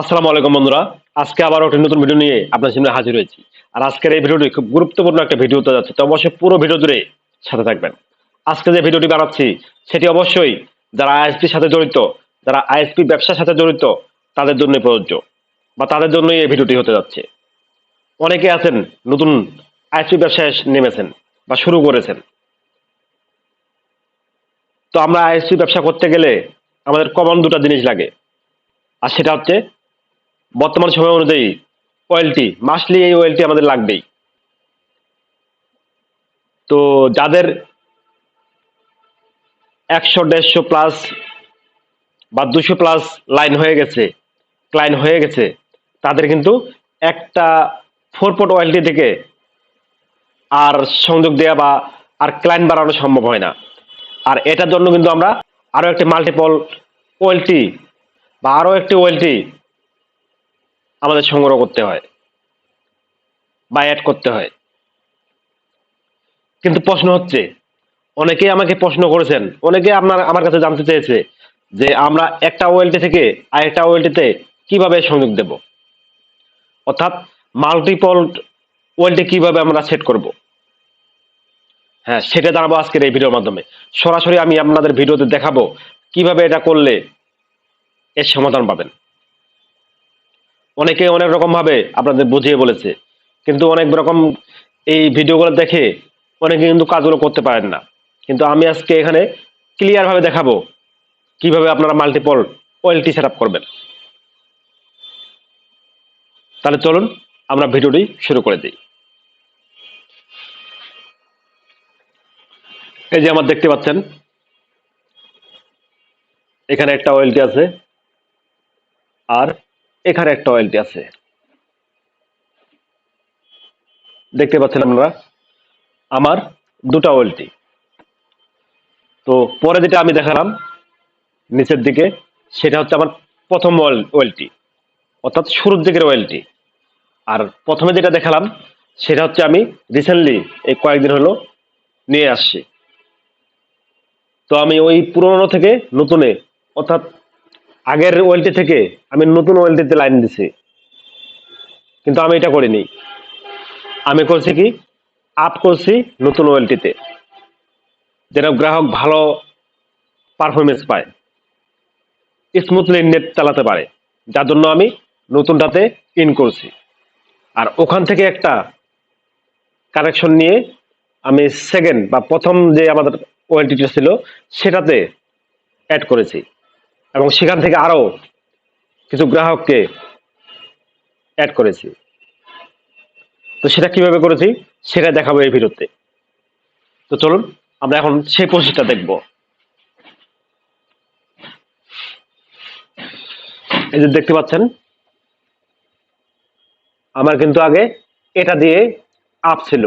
আসসালামু আলাইকুম বন্ধুরা। আজকে আবার একটি নতুন ভিডিও নিয়ে আপনার সামনে হাজির হয়েছি। আর আজকের এই ভিডিওটি খুব গুরুত্বপূর্ণ একটা ভিডিও হতে যাচ্ছে, তো অবশ্যই পুরো ভিডিও জুড়ে সাথে থাকবেন। আজকে যে ভিডিওটি বানাচ্ছি, সেটি অবশ্যই যারা আইএসপির সাথে জড়িত, যারা আইএসপি ব্যবসার সাথে জড়িত, তাদের জন্য প্রযোজ্য বা তাদের জন্যই এই ভিডিওটি হতে যাচ্ছে। অনেকে আছেন, নতুন আইএসপি ব্যবসায় নেমেছেন বা শুরু করেছেন। তো আমরা আইএসপি ব্যবসা করতে গেলে আমাদের কমন দুটো জিনিস লাগে। আর সেটা হচ্ছে বর্তমান সময় অনুযায়ী অয়েলটি মাসলি এই অয়েলটি আমাদের লাগবেই। তো যাদের একশো, দেড়শো প্লাস বা দুশো প্লাস লাইন হয়ে গেছে ক্লাইন হয়ে গেছে, তাদের কিন্তু একটা ফোর পট অয়েলটি থেকে আর সংযোগ দেওয়া বা আর ক্লাইন বাড়ানো সম্ভব হয় না। আর এটার জন্য কিন্তু আমরা আরও একটি মাল্টিপল ওয়েলটি বা আরও একটি ওয়েলটি আমাদের সংগ্রহ করতে হয়, বা অ্যাড করতে হয়। কিন্তু প্রশ্ন হচ্ছে অনেকেই আমাকে প্রশ্ন করেছেন, অনেকে আপনার, আমার কাছে জানতে চেয়েছে যে আমরা একটা ওয়েলটি থেকে আরেকটা ওয়েলটিতে কীভাবে সংযোগ দেব? অর্থাৎ মাল্টিপল ওয়েলটি কীভাবে আমরা সেট করব? হ্যাঁ সেটা জানাব আজকের এই ভিডিওর মাধ্যমে। সরাসরি আমি আপনাদের ভিডিওতে দেখাবো কীভাবে এটা করলে এর সমাধান পাবেন। অনেকে অনেক রকম ভাবে আপনাদের বুঝিয়ে বলেছে। কিন্তু অনেক রকম এই ভিডিওগুলো দেখে অনেকে কিন্তু কাজগুলো করতে পারেন না। কিন্তু আমি আজকে এখানে ক্লিয়ার ভাবে দেখাবো কীভাবে আপনারা মাল্টিপল ওয়েলটি সেট করবেন। তাহলে চলুন আমরা ভিডিওটি শুরু করে দিই। এই যে আমার দেখতে পাচ্ছেন। এখানে একটা ওয়েলটি আছে। আর এখানে একটা ওয়েলটি আছে। দেখতে পাচ্ছেন আপনারা? আমার দুটা ওয়েলটি তো পরে যেটা আমি দেখালাম, নিচের দিকে, সেটা হচ্ছে আমার প্রথম ওয়েলটি অর্থাৎ শুরুর দিকের ওয়েলটি আর প্রথমে যেটা দেখালাম, সেটা হচ্ছে আমি রিসেন্টলি এই কয়েকদিন হলো নিয়ে আসছি। তো আমি ওই পুরনো থেকে নতুনে, অর্থাৎ আগের ওয়েলটি থেকে আমি নতুন ওয়েলটিতে লাইন দিছি। কিন্তু আমি এটা করিনি। আমি করছি কি? আপ করছি নতুন ওয়েলটিতে। যেন গ্রাহক ভালো পারফরমেন্স পায়। স্মুথলি নেট চালাতে পারে। যার জন্য আমি নতুনটাতে ইন করছি। আর ওখান থেকে একটা কানেকশন নিয়ে আমি সেকেন্ড বা প্রথম যে আমাদের ওয়েলটিটা ছিল, সেটাতে অ্যাড করেছি। এবং সেখান থেকে আরও কিছু গ্রাহককে অ্যাড করেছি। তো সেটা কীভাবে করেছি? সেটা দেখাবো এই ভিডিওতে। তো চলুন, আমরা এখন সেই প্রসেসটা দেখব। এই যে দেখতে পাচ্ছেন, আমার কিন্তু আগে এটা দিয়ে আপ ছিল।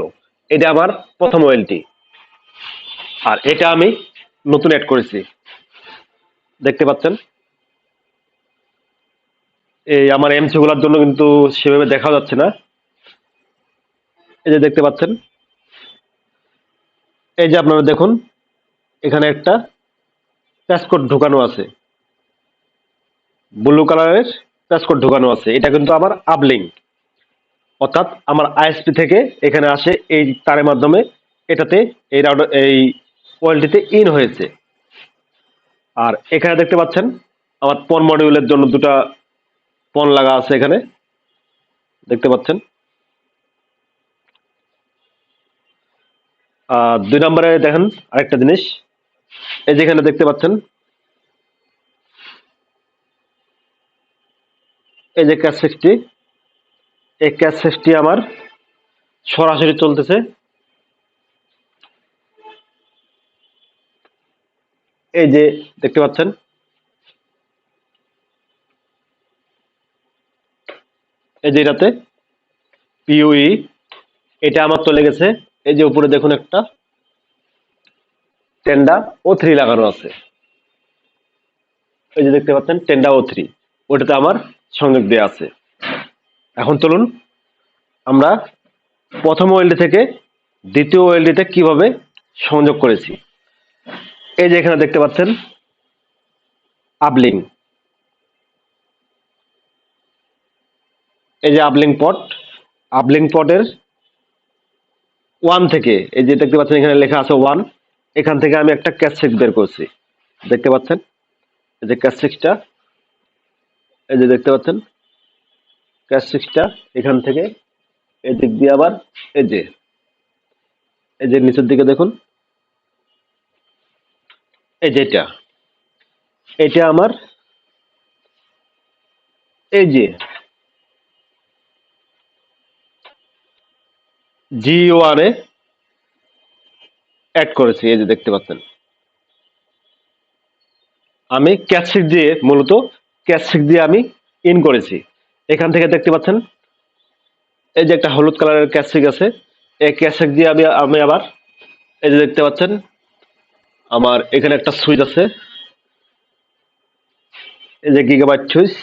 এটা আমার প্রথম ওয়েলটি আর এটা আমি নতুন অ্যাড করেছি। দেখতে পাচ্ছেন? এই আমার এমসি গুলার জন্য কিন্তু সেভাবে দেখা যাচ্ছে না। এই যে দেখতে পাচ্ছেন? এই যে আপনারা দেখুন, এখানে একটা প্যাসকোড ঢুকানো আছে। ব্লু কালারের প্যাসকোড ঢুকানো আছে। এটা কিন্তু আমার আপলিঙ্ক। অর্থাৎ আমার আইএসপি থেকে এখানে আসে এই তারের মাধ্যমে এটাতে এই রাউডার এই ওয়েলটিতে ইন হয়েছে। আর এখানে দেখতে পাচ্ছেন আমার পন মডিউলের জন্য দুটা পন লাগা আছে এখানে। দেখতে পাচ্ছেন। দুই নম্বরে দেখেন আরেকটা জিনিস। এই যেখানে দেখতে পাচ্ছেন। এই যে ক্যাশ সিক্সটি এই ক্যাশ সিক্সটি আমার সরাসরি চলতেছে। এই যে দেখতে পাচ্ছেন। এই যে এটাতে পিউই এটা আমার চলে গেছে। এই যে উপরে দেখুন একটা টেন্ডা ও থ্রি লাগানো আছে। এই যে দেখতে পাচ্ছেন টেন্ডা ও থ্রি ওটাতে আমার সংযোগ দেওয়া আছে। এখন চলুন আমরা প্রথম ওয়েলডি থেকে দ্বিতীয় ওয়েলডিতে কীভাবে সংযোগ করেছি। এই যে এখানে দেখতে পাচ্ছেন, আপলিং। এই যে আপলিং পট, আপলিং পটের ওয়ান থেকে, এই যে দেখতে পাচ্ছেন এখানে লেখা আছে ওয়ান, এখান থেকে আমি একটা ক্যাশ সিক্স বের করছি। দেখতে পাচ্ছেন? এই যে ক্যাশ সিক্সটা এই যে দেখতে পাচ্ছেন? ক্যাশ সিক্সটা এখান থেকে এই দিক দিয়ে আবার এই যে এই যে নিচের দিকে দেখুন এই যে এটা এটা আমার, এই যে জি ওয়ানে অ্যাড করেছি, এই যে দেখতে পাচ্ছেন। আমি ক্যাশিক দিয়ে মূলত ক্যাশিক দিয়ে আমি ইন করেছি। এখান থেকে দেখতে পাচ্ছেন, এই যে একটা হলুদ কালারের ক্যাশিক আছে, এই ক্যাশিক দিয়ে আমি আমি আবার, এই যে দেখতে পাচ্ছেন আমার এখানে একটা সুইচ আছে। এই যে গিগাবাইট সুইচ,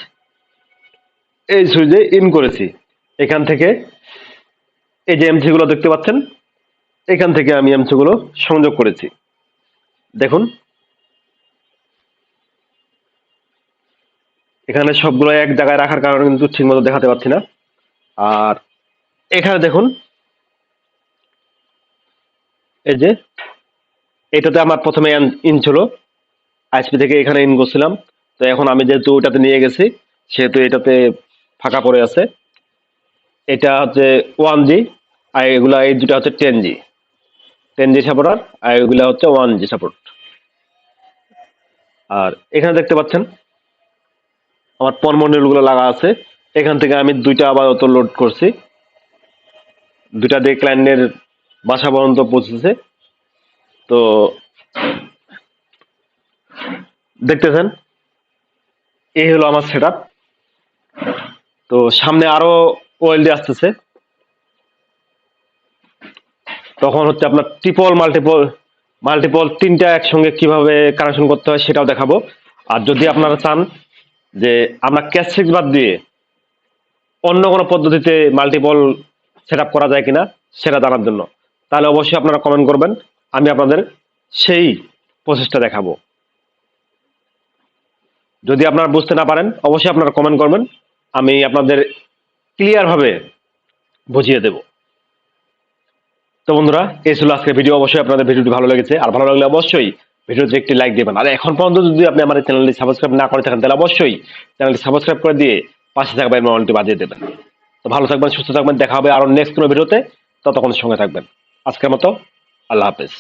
এই সুইচে ইন করেছি। এখান থেকে এই যে এমসি গুলো দেখতে পাচ্ছেন, এখান থেকে আমি এমসি গুলো সংযোগ করেছি। দেখুন। এখানে সবগুলো এক জায়গায় রাখার কারণে কিন্তু ঠিক মতো দেখাতে পাচ্ছি না। আর এখানে দেখুন, এই যে এটাতে আমার প্রথমে ইন ছিল। আইসপি থেকে এখানে ইন করছিলাম। তো এখন আমি যেহেতু ওটাতে নিয়ে গেছি, সেহেতু এটাতে ফাঁকা পড়ে আছে। এটা হচ্ছে ওয়ান জি, আর এগুলা এই দুটা হচ্ছে ten G. Ten G supporter আর এগুলা হচ্ছে ওয়ান জি সাপোর্ট আর এখানে দেখতে পাচ্ছেন, আমারগুলো লাগা আছে। এখান থেকে আমি দুইটা আবার অত লোড করছি। দুইটা দিয়ে ক্লায়েন্টের বাসা পর্যন্ত পৌঁছেছে। তো দেখতেছেন, এই হলো আমার সেট তো সামনে আরও ওয়েলডি আসতেছে। তখন হচ্ছে আপনার ট্রিপল মাল্টিপল মাল্টিপল তিনটা একসঙ্গে কীভাবে কানেকশন করতে হয় সেটাও দেখাবো। আর যদি আপনারা চান যে আমরা ক্যাশ সিক্স বাদ দিয়ে অন্য কোনো পদ্ধতিতে মাল্টিপল সেট করা যায় কিনা, সেটা জানার জন্য। তাহলে অবশ্যই আপনারা কমেন্ট করবেন। আমি আপনাদের সেই প্রসেসটা দেখাবো। যদি আপনারা বুঝতে না পারেন, অবশ্যই আপনারা কমেন্ট করবেন। আমি আপনাদের ক্লিয়ারভাবে বুঝিয়ে দেব। তো বন্ধুরা, এই ছিল আজকের ভিডিও অবশ্যই আপনাদের ভিডিওটি ভালো লেগেছে। আর ভালো লাগলে অবশ্যই ভিডিওতে একটি লাইক দেবেন। আর এখন পর্যন্ত যদি আপনি আমার চ্যানেলটি সাবস্ক্রাইব না করে থাকেন, তাহলে অবশ্যই চ্যানেলটি সাবস্ক্রাইব করে দিয়ে পাশে থাকা বেল মোবাইলটি বাজিয়ে দেবেন। তো ভালো থাকবেন, সুস্থ থাকবেন। দেখা হবে আরও নেক্সট কোনো ভিডিওতে ততক্ষণ সঙ্গে থাকবেন। আজকের মতো আল্লাহ হাফেজ